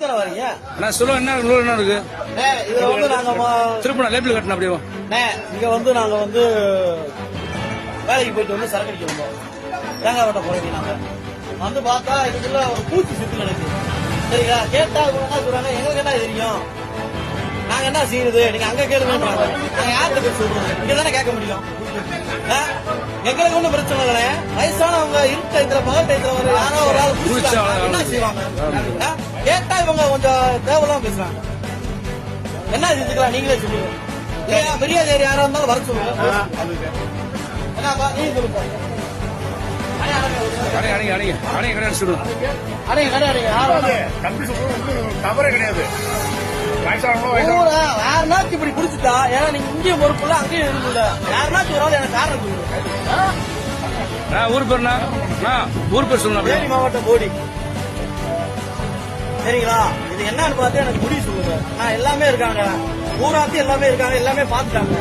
வரீங்க? சொல்லுங்க என்ன நூறு என்ன இருக்கு? இதுல வந்து நாங்க திருப்பணம் லேபிள் கட்டணும் அப்படியே இங்க வந்து நாங்க வந்து வேலைக்கு போயிட்டு வந்து சரக்கு அடிக்க வந்தோம். தேங்காய் வெட்ட போறீங்க நாங்க. வந்து பார்த்தா இதுக்குள்ள ஒரு பூச்சி சுத்தி சரிங்களா? கேட்டா என்ன சொல்றாங்க? எங்களுக்கு என்ன தெரியும்? நாங்க என்ன செய்யுது நீங்க அங்க கேளுங்கன்றாங்க நாங்க யார்கிட்ட போய் சொல்றது? இங்க தானே கேட்க முடியும்? எங்களுக்கு ஒண்ணும் பிரச்சனை இல்லைண்ணே. வயசானவங்க இருட்ட இதுல பகல் ஒரு யாரோ ஒரு ஆள் என்ன செய்வாங்க? கொஞ்சம் தேவையில்லாம பேசுறாங்க. என்ன செஞ்சுக்கலாம் நீங்களே சொல்லுங்க. இல்லையா பெரியார் யாரா இருந்தாலும் வர சொல்லுங்க. என்னப்பா நீ சொல்லுங்க. தவறே கிடையாது. யாருனாச்சும் இப்படி குடிச்சுட்டா ஏன்னா நீங்க இங்கேயும் பொறுப்புல அங்கேயும் இருக்குல்ல யாருனாச்சும் ஒரு ஆள் எனக்கு காரணம் சொல்லுங்க. ஊர் நான் ஊர் பேர் சொல்லணும் மாவட்டம் போடி. சரிங்களா இது என்னன்னு பார்த்து எனக்கு முடிவு சொல்லுங்க. நான் எல்லாமே இருக்காங்க. ஊராத்தி எல்லாமே இருக்காங்க. எல்லாமே பார்த்துட்டாங்க.